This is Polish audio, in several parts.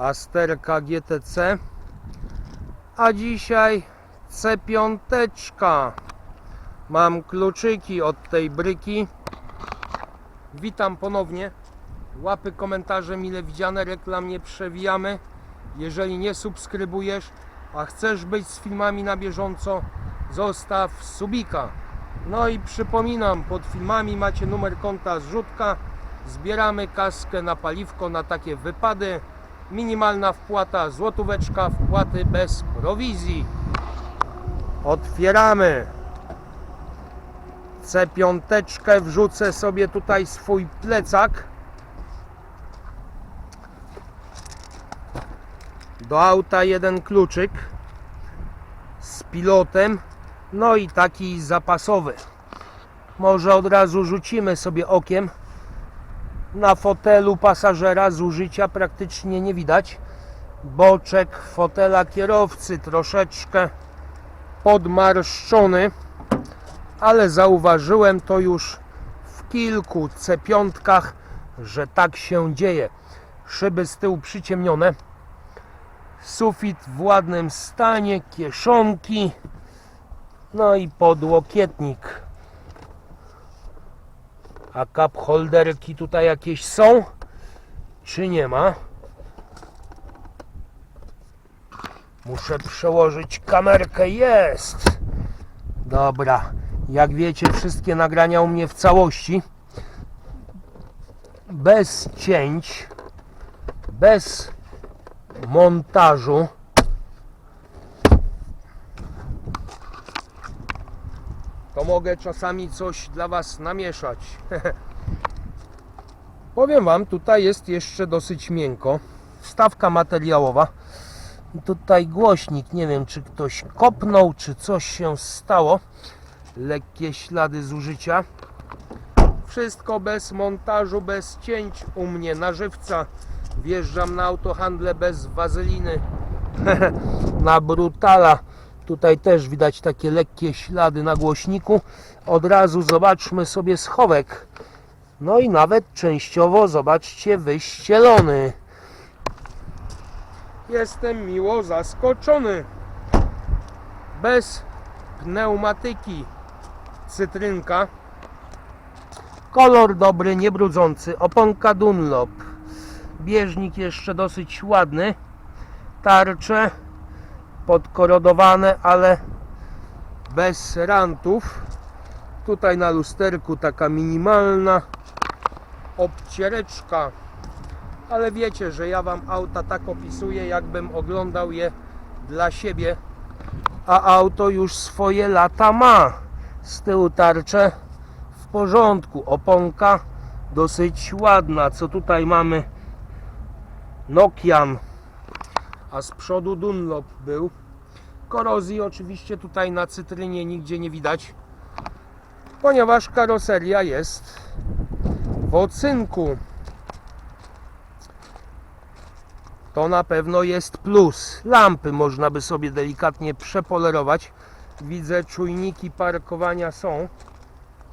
Asterka GTC. A dzisiaj C5. Mam kluczyki od tej bryki. Witam ponownie. Łapy, komentarze mile widziane, reklam nie przewijamy. Jeżeli nie subskrybujesz, a chcesz być z filmami na bieżąco, zostaw subika. No i przypominam, pod filmami macie numer konta zrzutka. Zbieramy kaskę na paliwko na takie wypady. Minimalna wpłata złotóweczka, wpłaty bez prowizji. Otwieramy. C5 wrzucę sobie tutaj swój plecak. Do auta jeden kluczyk z pilotem, no i taki zapasowy. Może od razu rzucimy sobie okiem. Na fotelu pasażera zużycia praktycznie nie widać. Boczek fotela kierowcy troszeczkę podmarszczony, ale zauważyłem to już w kilku C5, że tak się dzieje. Szyby z tyłu przyciemnione. Sufit w ładnym stanie, kieszonki, no i podłokietnik. A cup holderki tutaj jakieś są? Czy nie ma? Muszę przełożyć kamerkę. Jest! Dobra. Jak wiecie, wszystkie nagrania u mnie w całości. Bez cięć. Bez montażu. Mogę czasami coś dla Was namieszać. Powiem Wam, tutaj jest jeszcze dosyć miękko. Wstawka materiałowa. Tutaj głośnik, nie wiem czy ktoś kopnął, czy coś się stało. Lekkie ślady zużycia. Wszystko bez montażu, bez cięć u mnie na żywca. Wjeżdżam na autohandle bez wazeliny. na brutala. Tutaj też widać takie lekkie ślady na głośniku. Od razu zobaczmy sobie schowek. No i nawet częściowo, zobaczcie, wyścielony. Jestem miło zaskoczony. Bez pneumatyki. Cytrynka. Kolor dobry, niebrudzący. Oponka Dunlop. Bieżnik jeszcze dosyć ładny. Tarcze podkorodowane, ale bez rantów. Tutaj na lusterku taka minimalna obciereczka. Ale wiecie, że ja Wam auta tak opisuję, jakbym oglądał je dla siebie. A auto już swoje lata ma. Z tyłu tarcze w porządku. Oponka dosyć ładna. Co tutaj mamy? Nokian a z przodu Dunlop był. Korozji oczywiście tutaj na cytrynie nigdzie nie widać, ponieważ karoseria jest w ocynku. To na pewno jest plus. Lampy można by sobie delikatnie przepolerować. Widzę czujniki parkowania są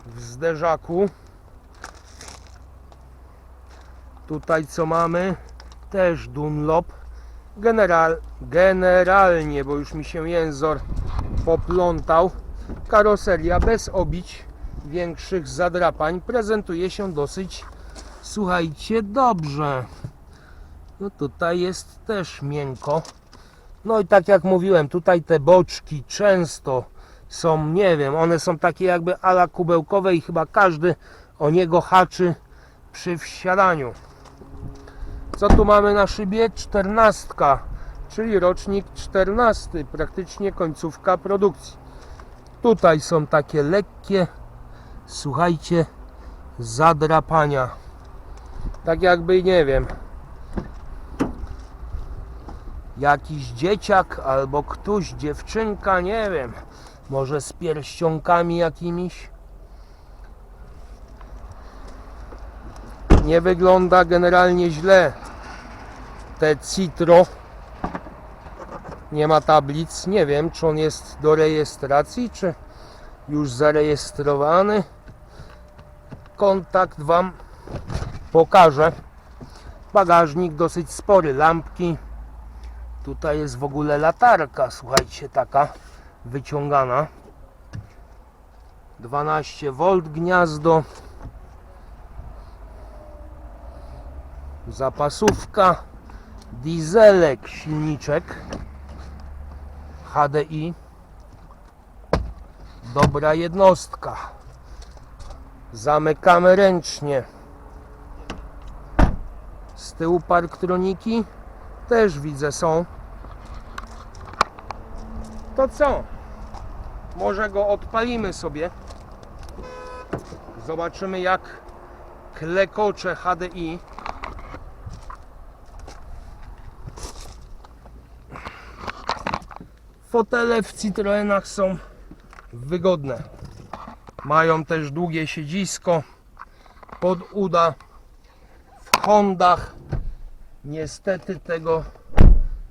w zderzaku. Tutaj co mamy? Też Dunlop. General, generalnie, bo już mi się jęzor poplątał, karoseria bez obić większych zadrapań prezentuje się dosyć, słuchajcie, dobrze. No tutaj jest też miękko. No i tak jak mówiłem, tutaj te boczki często są, nie wiem, one są takie jakby ala kubełkowe i chyba każdy o niego haczy przy wsiadaniu. Co tu mamy na szybie? 14, czyli rocznik 14, praktycznie końcówka produkcji. Tutaj są takie lekkie, słuchajcie, zadrapania. Tak jakby, nie wiem, jakiś dzieciak albo ktoś, dziewczynka, nie wiem, może z pierścionkami jakimiś. Nie wygląda generalnie źle te Citro nie ma tablic nie wiem czy on jest do rejestracji czy już zarejestrowany kontakt wam pokażę Bagażnik dosyć spory, lampki. Tutaj jest w ogóle latarka, słuchajcie, taka wyciągana. 12V gniazdo. Zapasówka. Dieselek, silniczek. HDI. Dobra jednostka. Zamykamy ręcznie. Z tyłu parktroniki też widzę są. To co? Może go odpalimy sobie. Zobaczymy jak klekocze HDI. Fotele w Citroenach są wygodne. Mają też długie siedzisko pod uda. W Hondach niestety tego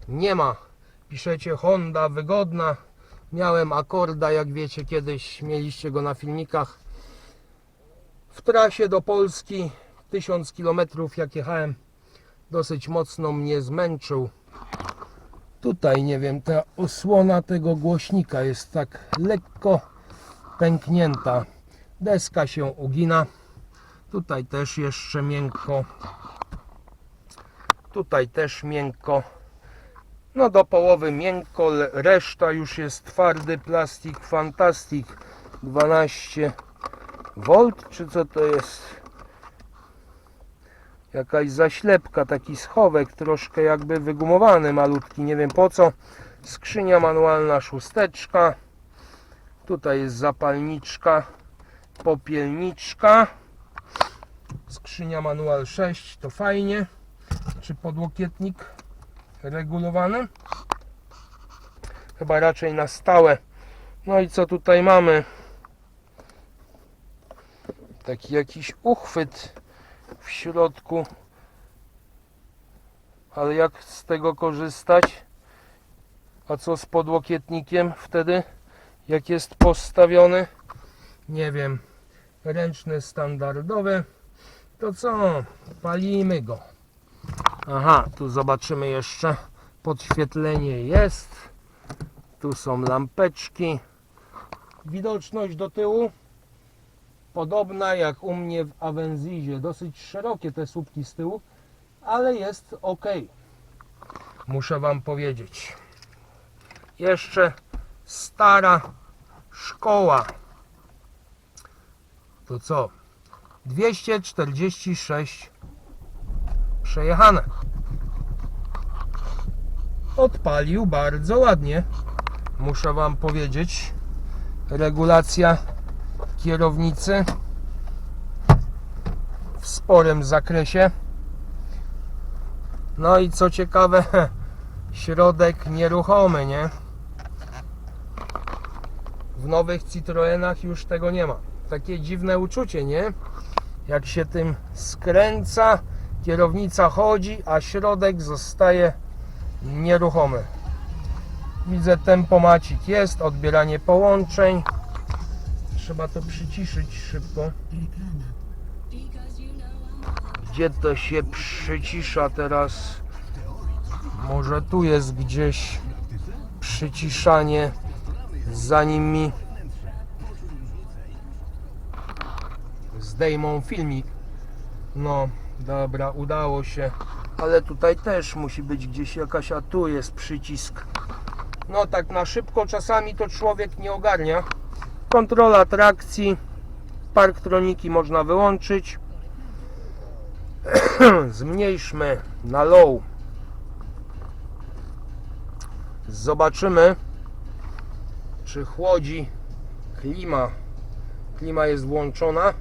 nie ma. Piszecie Honda wygodna. Miałem Akorda, jak wiecie, kiedyś mieliście go na filmikach. W trasie do Polski 1000 km jak jechałem dosyć mocno mnie zmęczył. Tutaj nie wiem, ta osłona tego głośnika jest tak lekko pęknięta. Deska się ugina. Tutaj też jeszcze miękko. Tutaj też miękko. No do połowy miękko, reszta już jest twardy plastik Fantastic 12 V, czy co to jest? Jakaś zaślepka, taki schowek, troszkę jakby wygumowany, malutki, nie wiem po co. Skrzynia manualna, szósteczka. Tutaj jest zapalniczka, popielniczka. Skrzynia manual 6, to fajnie. Czy podłokietnik regulowany? Chyba raczej na stałe. No i co tutaj mamy? Taki jakiś uchwyt w środku. Ale jak z tego korzystać? A co z podłokietnikiem wtedy? Jak jest postawiony? Nie wiem. Ręczny standardowy. To co? Palimy go. Aha, tu zobaczymy jeszcze. Podświetlenie jest. Tu są lampeczki. Widoczność do tyłu podobna jak u mnie w Avenzisie. Dosyć szerokie te słupki z tyłu, ale jest ok. Muszę Wam powiedzieć. Jeszcze stara szkoła. To co? 246 przejechane. Odpalił bardzo ładnie. Muszę Wam powiedzieć. Regulacja kierownicy w sporym zakresie. No i co ciekawe, środek nieruchomy, nie? W nowych Citroenach już tego nie ma. Takie dziwne uczucie, nie? Jak się tym skręca, kierownica chodzi, a środek zostaje nieruchomy. Widzę tempomacik jest, odbieranie połączeń. Trzeba to przyciszyć szybko. Gdzie to się przycisza teraz? Może tu jest gdzieś przyciszanie, zanim mi zdejmą filmik. No, dobra, udało się. Ale tutaj też musi być gdzieś jakaś, a tu jest przycisk. No tak na szybko czasami to człowiek nie ogarnia. Kontrola trakcji. Parktroniki można wyłączyć. Zmniejszmy na low. Zobaczymy, czy chłodzi klima. Klima jest włączona.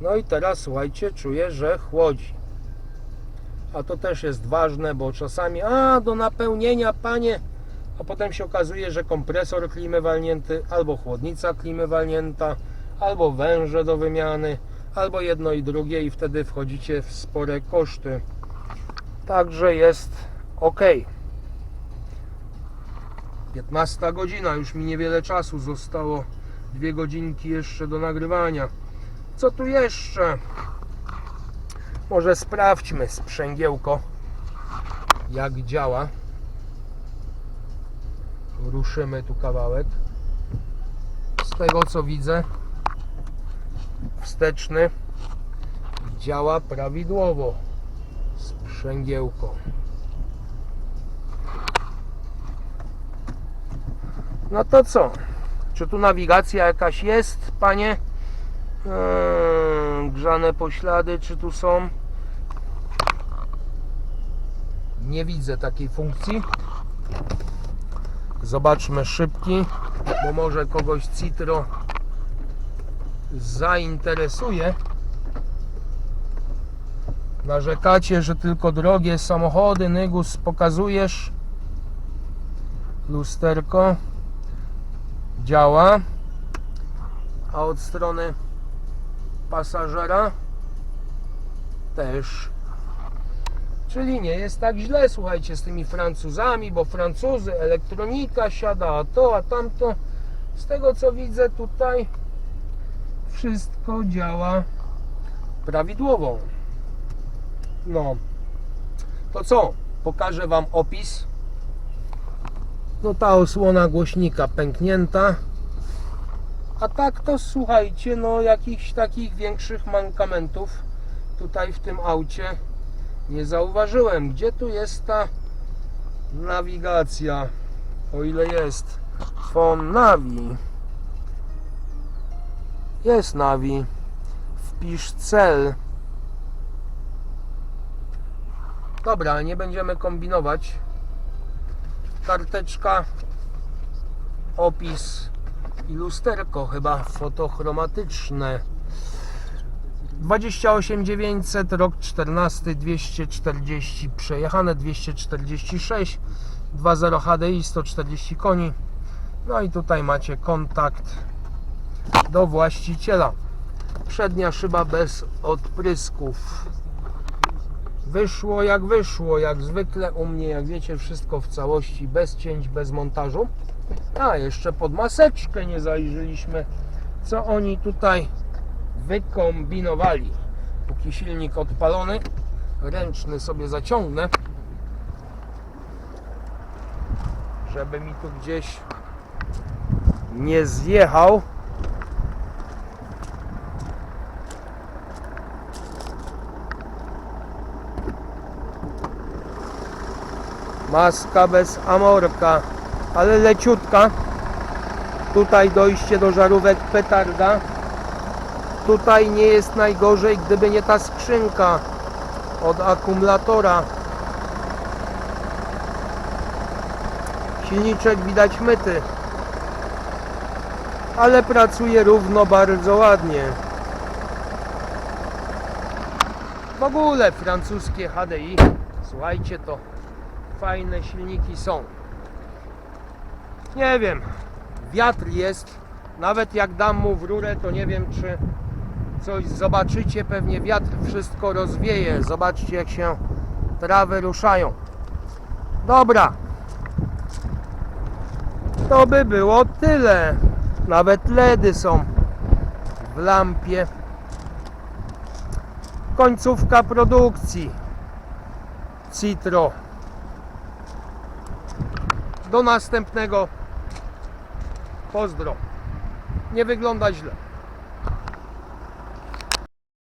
No i teraz słuchajcie, czuję, że chłodzi. A to też jest ważne, bo czasami, a do napełnienia, panie, a potem się okazuje, że kompresor klimy walnięty, albo chłodnica klimy walnięta, albo węże do wymiany, albo jedno i drugie, i wtedy wchodzicie w spore koszty. Także jest ok. 15 godzina, już mi niewiele czasu zostało. Dwie godzinki jeszcze do nagrywania. Co tu jeszcze? Może sprawdźmy sprzęgiełko, jak działa. Ruszymy tu kawałek. Z tego co widzę, wsteczny działa prawidłowo. Sprzęgiełko. No to co? Czy tu nawigacja jakaś jest, panie? Eee, grzane poślady, czy tu są? Nie widzę takiej funkcji. Zobaczmy szybki, bo może kogoś Citro zainteresuje. Narzekacie, że tylko drogie samochody, Nygus pokazujesz. Lusterko działa. A od strony pasażera też. Czyli nie jest tak źle, słuchajcie, z tymi Francuzami, bo Francuzy, elektronika siada, a to, a tamto. Z tego co widzę tutaj wszystko działa prawidłowo. No. To co? Pokażę Wam opis. No ta osłona głośnika pęknięta. A tak to słuchajcie, no jakichś takich większych mankamentów tutaj w tym aucie nie zauważyłem. Gdzie tu jest ta nawigacja? O ile jest. Phone Navi. Jest Navi. Wpisz cel. Dobra, nie będziemy kombinować. Karteczka, opis i lusterko chyba fotochromatyczne. 28 900, rok 14, 240 przejechane, 246, 2.0 HDI, 140 koni. No i tutaj macie kontakt do właściciela. Przednia szyba bez odprysków. Wyszło jak wyszło, jak zwykle u mnie, jak wiecie, wszystko w całości, bez cięć, bez montażu. A, jeszcze pod maseczkę nie zajrzeliśmy, co oni tutaj wykombinowali. Póki silnik odpalony, ręczny sobie zaciągnę, żeby mi tu gdzieś nie zjechał. Maska bez amorka, ale leciutka. Tutaj dojście do żarówek petarda. Tutaj nie jest najgorzej, gdyby nie ta skrzynka od akumulatora. Silniczek widać myty, ale pracuje równo bardzo ładnie. W ogóle francuskie HDI, słuchajcie to fajne silniki są. Nie wiem, wiatr jest, nawet jak dam mu w rurę, to nie wiem czy coś zobaczycie, pewnie wiatr wszystko rozwieje. Zobaczcie jak się trawy ruszają. Dobra. To by było tyle. Nawet LEDy są w lampie. Końcówka produkcji. Citro. Do następnego. Pozdro. Nie wygląda źle.